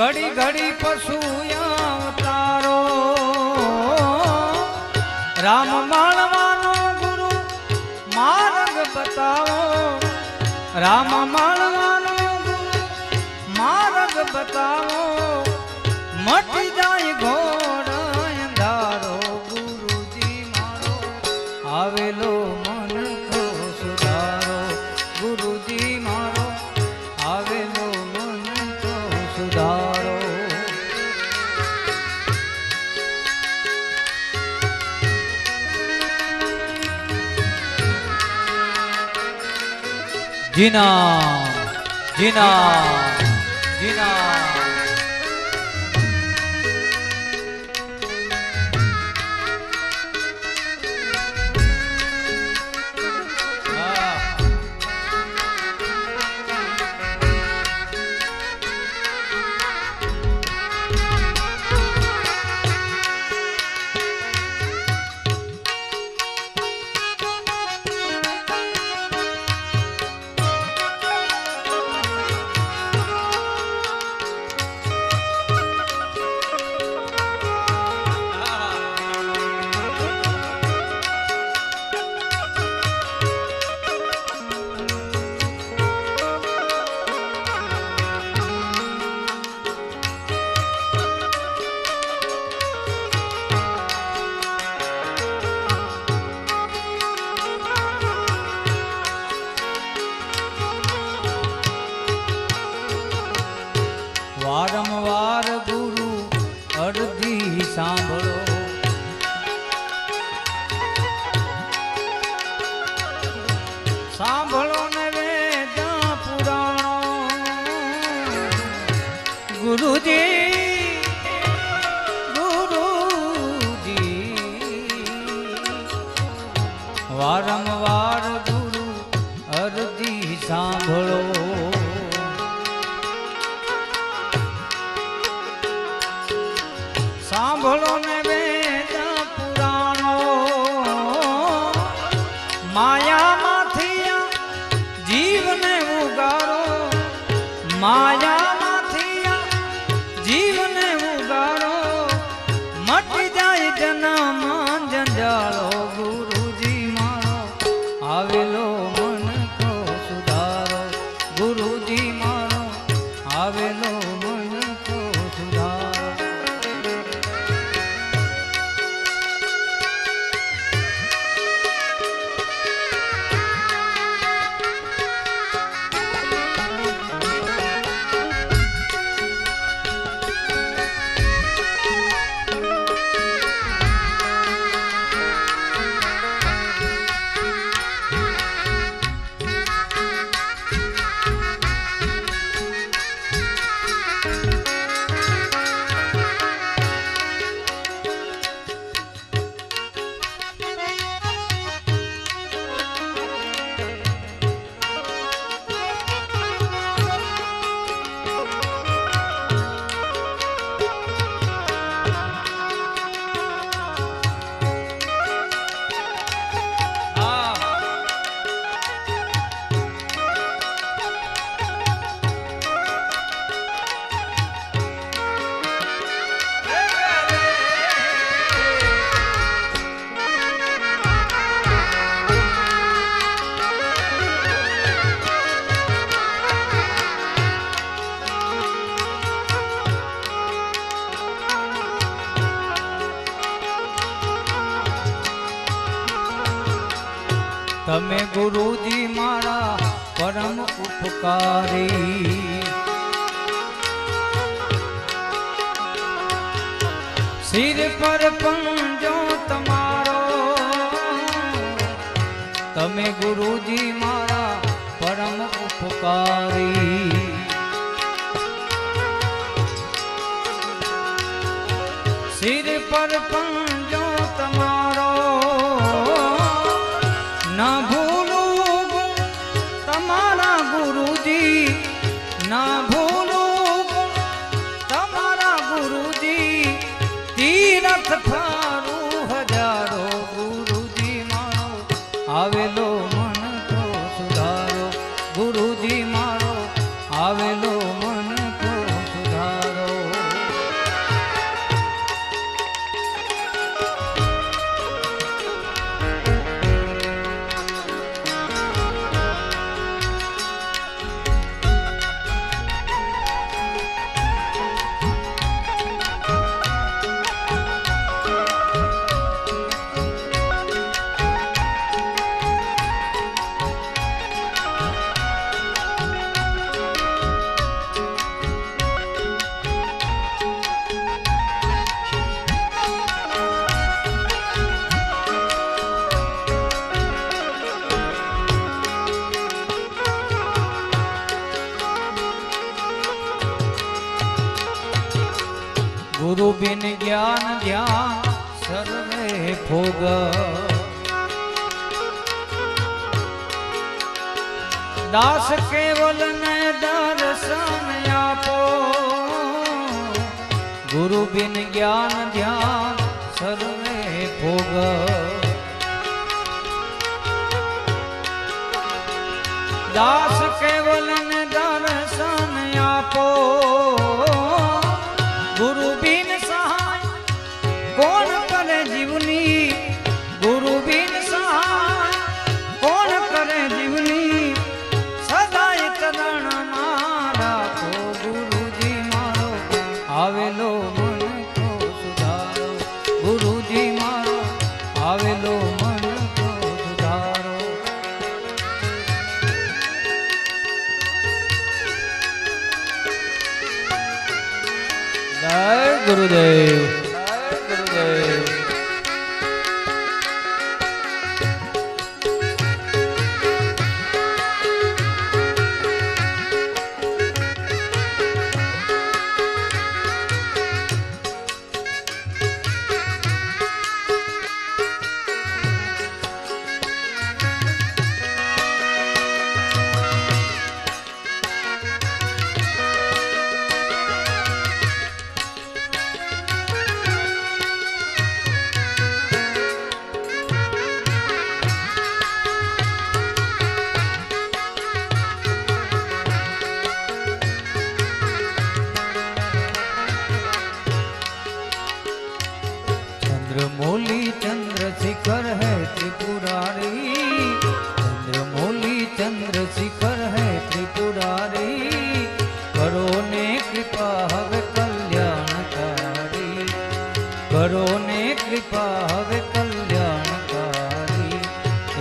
ઘડી ઘડી પશુ તારો રામ માણવાનો ગુરુ માર્ગ બતાવો. રામ જીના જીના. તમે ગુરુજી મારા પરમ ઉપકારી. સિર પર પંજો તમારો. તમે ગુરુજી મારા પરમ ઉપકારી. સિર પર પંજો જ્ઞાન ધ્યાન, સર્વે ભોગ. દાસ કેવલ ને દર્શન આપો. ગુરુ બિન જ્ઞાન, ધ્યાન, સર્વે ભોગ. દાસ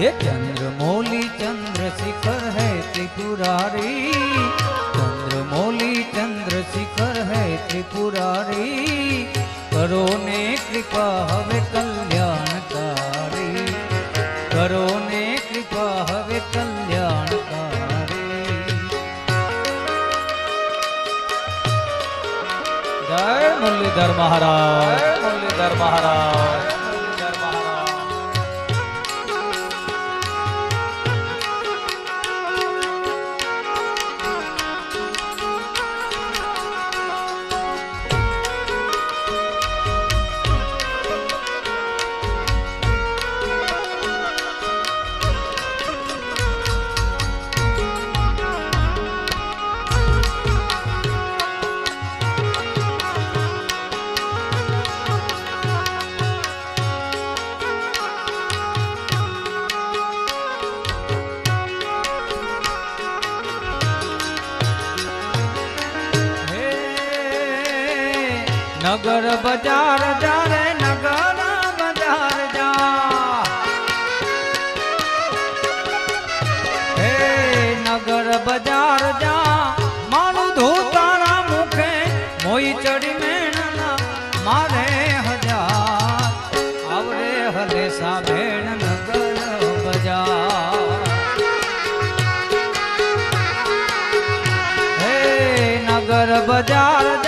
ये चंद्रमौली चंद्रशिखर है त्रिपुरारी चंद्रमौली चंद्रशिखर है त्रिपुरारी करो ने कृपा हवे कल्याणकारी करो ने कृपा हवे कल्याणकारी जय मुरलीधर महाराज मुरलीधर महाराज બજાર જા રે નગર બજાર જા. બજાર જા. મારું ધોતારા મુખે મોઈ ચડી મેણના, મારે હજાર. આવરે હલે સાભેણ નગર બજાર. હે નગર બજાર જા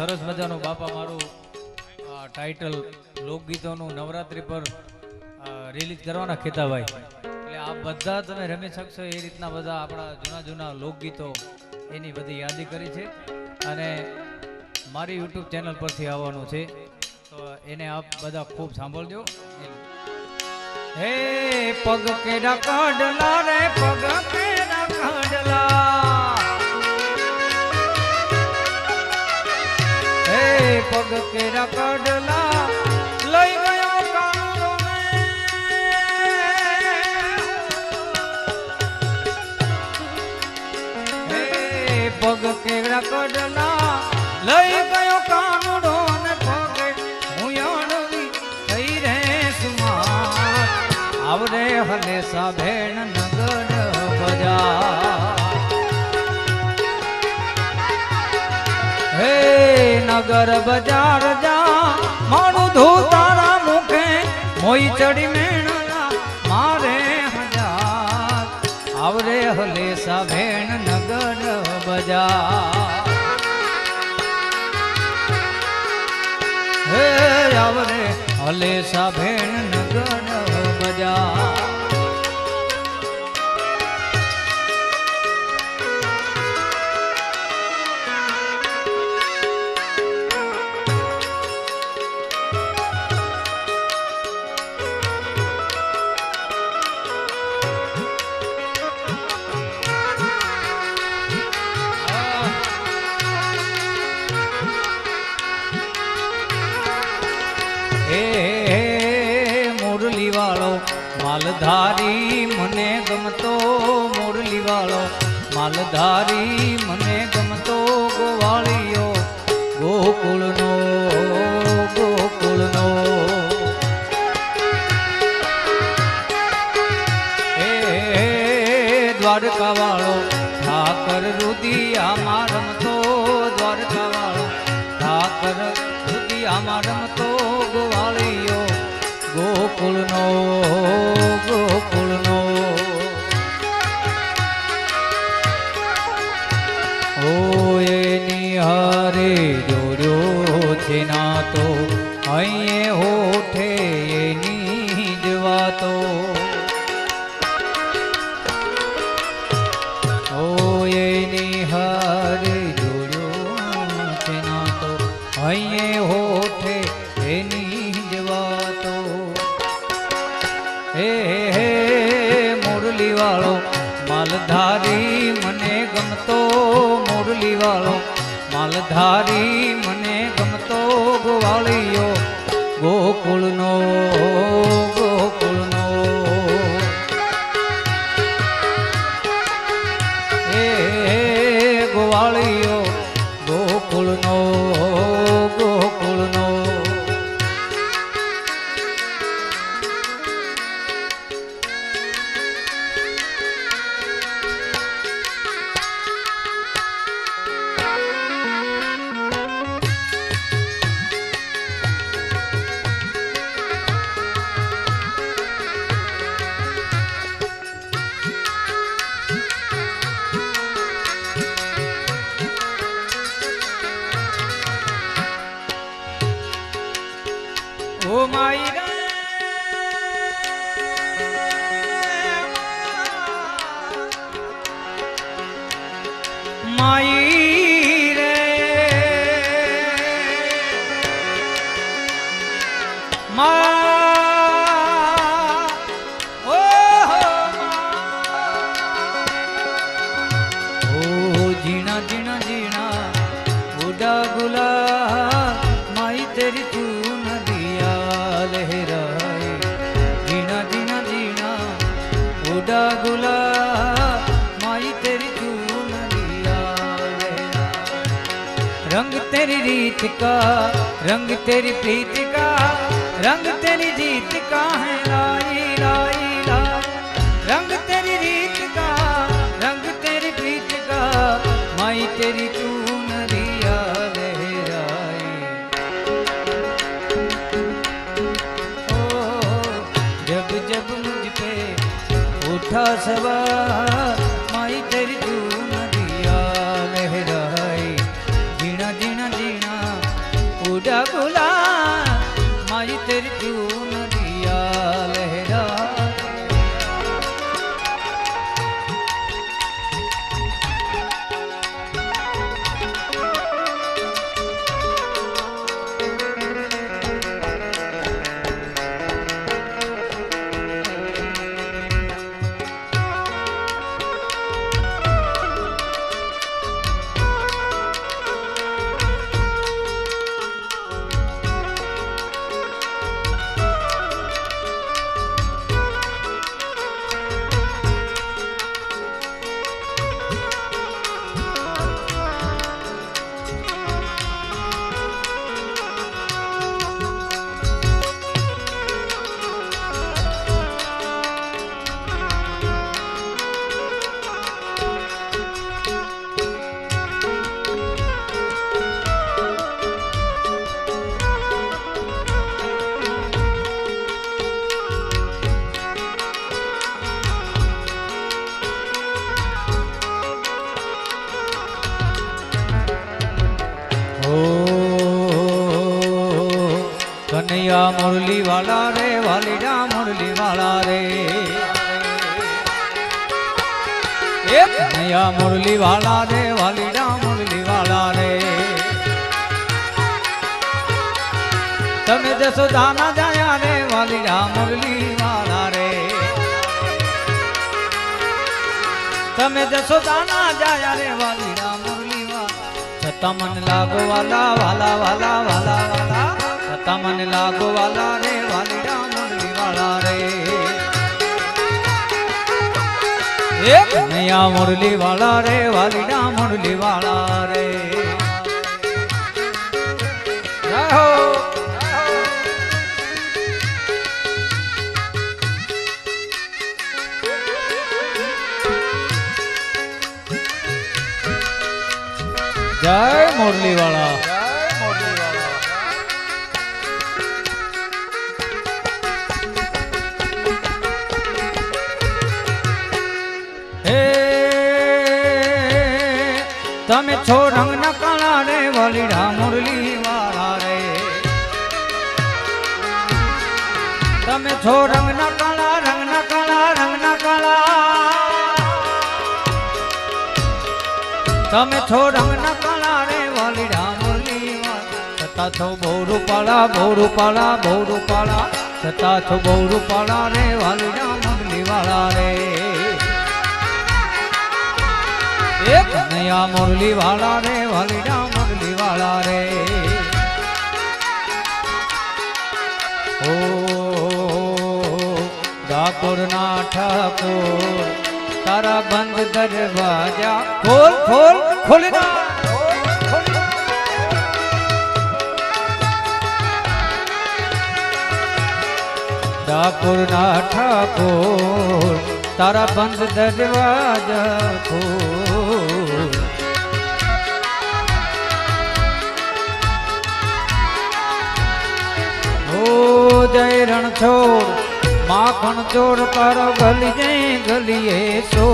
સરસ મજાનું બાપા મારું ટાઇટલ લોકગીતોનું નવરાત્રી પર રિલીઝ કરવાના ખેતાભાઈ. એટલે આ બધા તમે રમી શકશો એ રીતના બધા આપણા જૂના જૂના લોકગીતો એની બધી યાદી કરી છે. અને મારી યુટ્યુબ ચેનલ પરથી આવવાનું છે. તો એને આપ બધા ખૂબ સાંભળજો. હે પગ કાઢલા રે, પગ કેરા કાઢલા. હે પગ કેરા કાઢલા લઈ ગયો કાળો હે પગ કેરા કાઢલા લઈ ગયો નગર બજાર જા. મારું ધોતારા મુખે મોઈ ચડી મેણના મારે હજાર. આવરે હલે સાભેણ નગર બજાર. હે, આવરે હલે સાભેણ નગર બજાર. માલધારી મને ગમતો ગોવાળિયો ગોકુળનો ગોકુળનો. હે દ્વારકા વાળો ઠાકર રુદિયામાં રમતો દ્વારકા વાળો ઠાકર રુદિયામાં રમતો ગોવાળિયો ગોકુળનો ગોકુળનો. धारी மாயே मेरी रीत का, रंग तेरी प्रीत का, रंग तेरी जीत का है लाई लाई लाई रंग तेरी रीत का, रंग तेरी प्रीत का, माई तेरी तू કનૈયા મુરલી વાલા રે, વાલીડા મુરલી વાલા રે કનૈયા મુરલી વાલા રે, વાલીડા મુરલી વાલા રે. તમે જશો દાના જાયા રે, વાલીડા મુરલી વાલા રે. તમે જશો દાના જાયા રે, વાલીડા મુરલી વાલા છતાં મન લાગો વાલા વાલા વાલા વાલા વાલા. છતાં મન લાગો વાલા રે વાલીડા મુરલી વાળા રે. એ કનૈયા મુરલી વાળા રે. વાલીડા મુરલી વાળા રે જય હો છો રંગના કાળા રંગના કાળા રંગના કાળા તમે છો રંગના કાળા રે વાલીડા મુરલી છતાં છો બહુ રૂપાળા બહુ રૂપાળા બહુ રૂપાળા છતાં છો બહુ રૂપાળા રે વાલીડા મુરલી વાળા રે. એક નયા મુરલી વાળા રે વાલીડા મુરલી વાળા રે. ઓ ડાકોર ના ઠાકોર, તારા બંધ દરવાજા ખોલ ખોલ ખોલી ના ડાકોર ના ઠાકોર, તારા બંધ દરવાજા ખોલ. જય રણછોડ માખણ ચોર તારો ગલી જય ગલીએ સો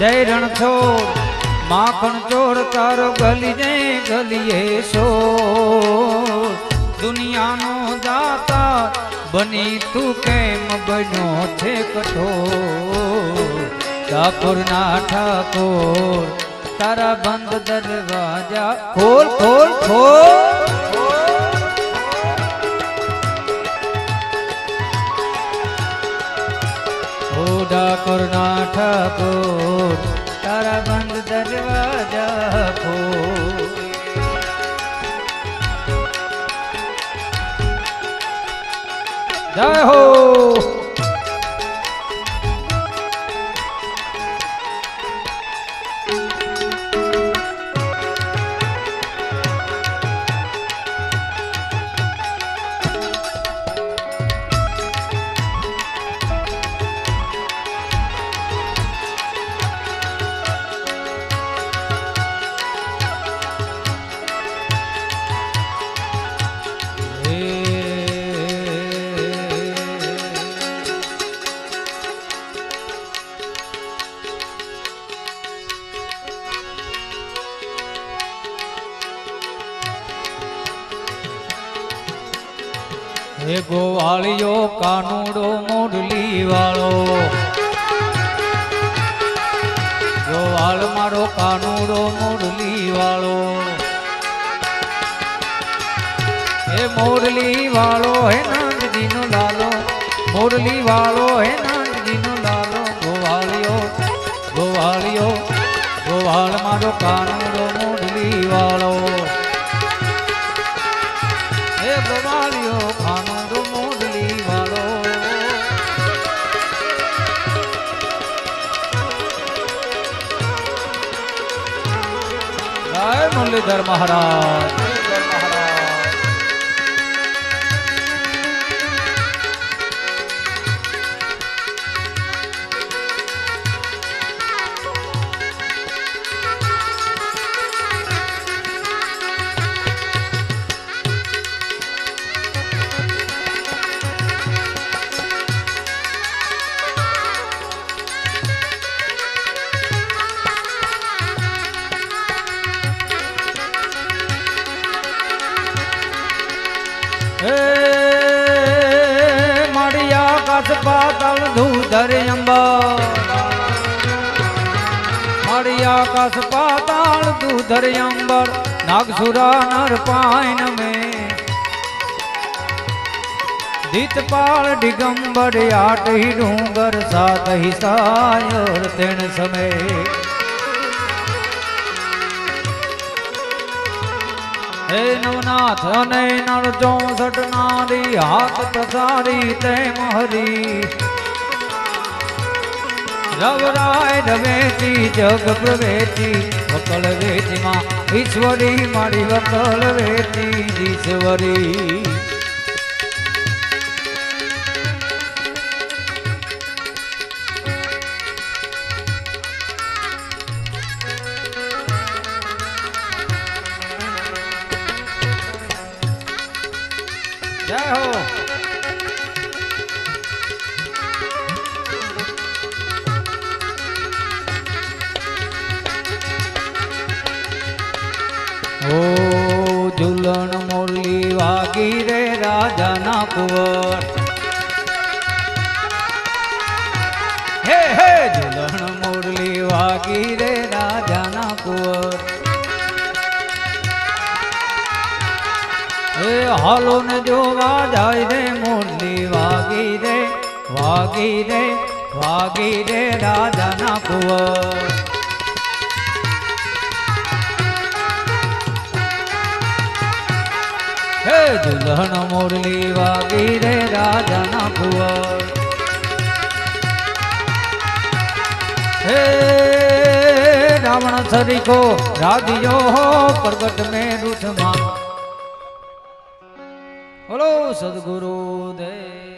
જય રણછોડ માખણ ચોર તારો ગલી જય ગલીએ સો દુનિયાનો દાતા બની તું કેમ બન્યો છે કઠોર? ઠાકોરના ઠાકોર, તારા બંધ દરવાજા ખોલ ખોલ ખોલ. ખોલ તારા બંધ દરવાજા ખોલ જય હે કાનુડો મોરલી વાળો હે મોરલી વાળો હે નાનજીનો લાલો. મોરલી વાળો હે નાનજીનો લાલો. ગોવાળિયો ગોવાળિયો, ગોવાળ મારો કાનુડો મોરલી વાળો મુરલીધર મહારાજ. ધૂધર અંબર નાગસુરા નર પાયન મે. દીતપાળ દિગંબર આટ હી ડુંગર સાત હી સાયોર તેણ સમય હે નવનાથ અને નર ચોસઠ નારી હાથ પ્રસારી તેમ હરી. રવરાય રવેતી જગ પ્રવેતી વકલ વેતીમાં ઈશ્વરી મારી વકલ વેતી ઈશ્વરી. વાગી રે રાજાના કુંવર. એ હાલો ને જોવા જાય રે મુરલી, વાગી રે વાગી રે વાગી રે રાજાના કુંવર. હે દુલ્હન મુરલી, વાગી રે રાજાના કુંવર. હે રાવણ સરીકો રાધિયો હો પ્રગટ મે રૂઠમાં બોલો સદગુરુ દેવ